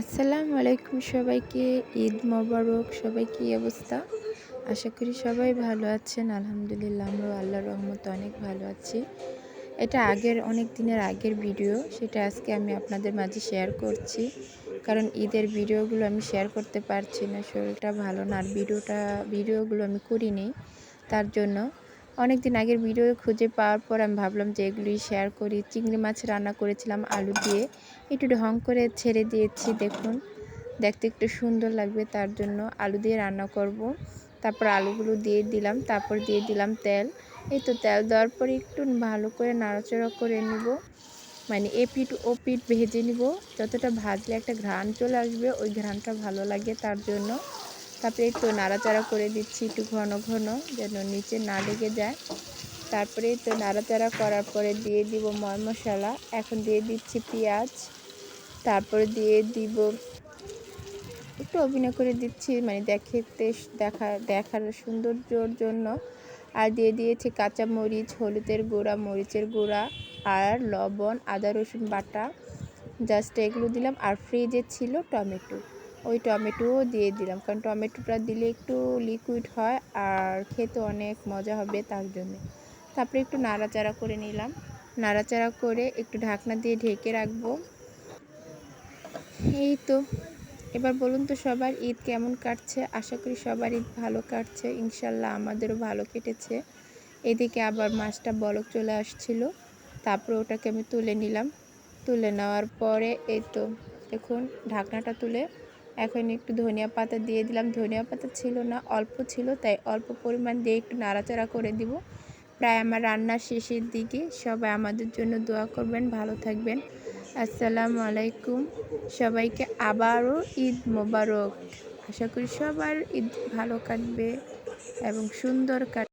আসসালামু আলাইকুম সবাইকে, ঈদ মোবারক, সবাই কী অবস্থা? আশা করি সবাই ভালো আছেন, আলহামদুলিল্লাহ আমরাও আল্লাহর রহমত অনেক ভালো আছি। এটা আগের, অনেক দিনের আগের ভিডিও, সেটা আজকে আমি আপনাদের মাঝে শেয়ার করছি। কারণ ঈদের ভিডিওগুলো আমি শেয়ার করতে পারছি না, শরীরটা ভালো না, আর ভিডিওটা, ভিডিওগুলো আমি করিনি, তার জন্য। অনেক দিন আগের ভিডিও খুঁজে পাওয়ার পর আমি ভাবলাম যে এগুলি শেয়ার করি। চিংড়ি মাছ রান্না করেছিলাম আলু দিয়ে। একটু ঢং করে ছেড়ে দিয়েছি, দেখুন। দেখতে একটু সুন্দর লাগবে, তার জন্য আলু দিয়ে রান্না করব। তারপর আলুগুলো দিয়ে দিলাম, তারপর দিয়ে দিলাম তেল। এই তো তেল দেওয়ার পরে একটু ভালো করে নাড়াচড়া করে নিব। মানে এপিট ও পিঠ ভেজে নিব। যতটা ভাজলে একটা ঘ্রাণ চলে আসবে, ওই ঘ্রাণটা ভালো লাগে তার জন্য। তারপরে একটু নাড়াচাড়া করে দিচ্ছি একটু ঘন ঘন যেন নিচে না লেগে যায়। তারপরে তো নাড়াচাড়া করার পরে দিয়ে দিব ময় মশলা এখন দিয়ে দিচ্ছি পেঁয়াজ। তারপরে দিয়ে দিব একটু অভিনয় করে দিচ্ছি মানে দেখতে দেখা, দেখার সৌন্দর্যর জন্য। আর দিয়ে দিয়েছি কাঁচা মরিচ হলুদের গুঁড়া, মরিচের গুঁড়া আর লবণ, আদা রসুন বাটা। জাস্ট এগুলো দিলাম। আর ফ্রিজে ছিল টমেটো। ওই টমেটোও দিয়ে দিলাম। কারণ টমেটোটা দিলে একটু লিকুইড হয় আর খেতে অনেক মজা হবে তার জন্য। তারপরে একটু নাড়াচাড়া করে নিলাম। নাড়াচাড়া করে একটু ঢাকনা দিয়ে ঢেকে রাখব। এই তো। এবার বলুন তো সবার ঈদ কেমন কাটছে? আশা করি সবার ঈদ ভালো কাটছে। ইনশাল্লাহ আমাদেরও ভালো কেটেছে। এদিকে আবার মাছটা বলক চলে আসছিল। তারপরে ওটাকে আমি তুলে নিলাম। তুলে নেওয়ার পরে এই তো এখন ঢাকনাটা তুলে এখন একটু ধনিয়া পাতা দিয়ে দিলাম। ধনিয়া পাতা ছিল না, অল্প ছিল, তাই অল্প পরিমাণ দিয়ে একটু নাড়াচাড়া করে দিব। প্রায় আমার রান্নার শেষের দিকে। সবাই আমাদের জন্য দোয়া করবেন, ভালো থাকবেন। আসসালামু আলাইকুম। সবাইকে আবারও ঈদ মোবারক। আশা করি সবার ঈদ ভালো কাটবে এবং সুন্দর কাট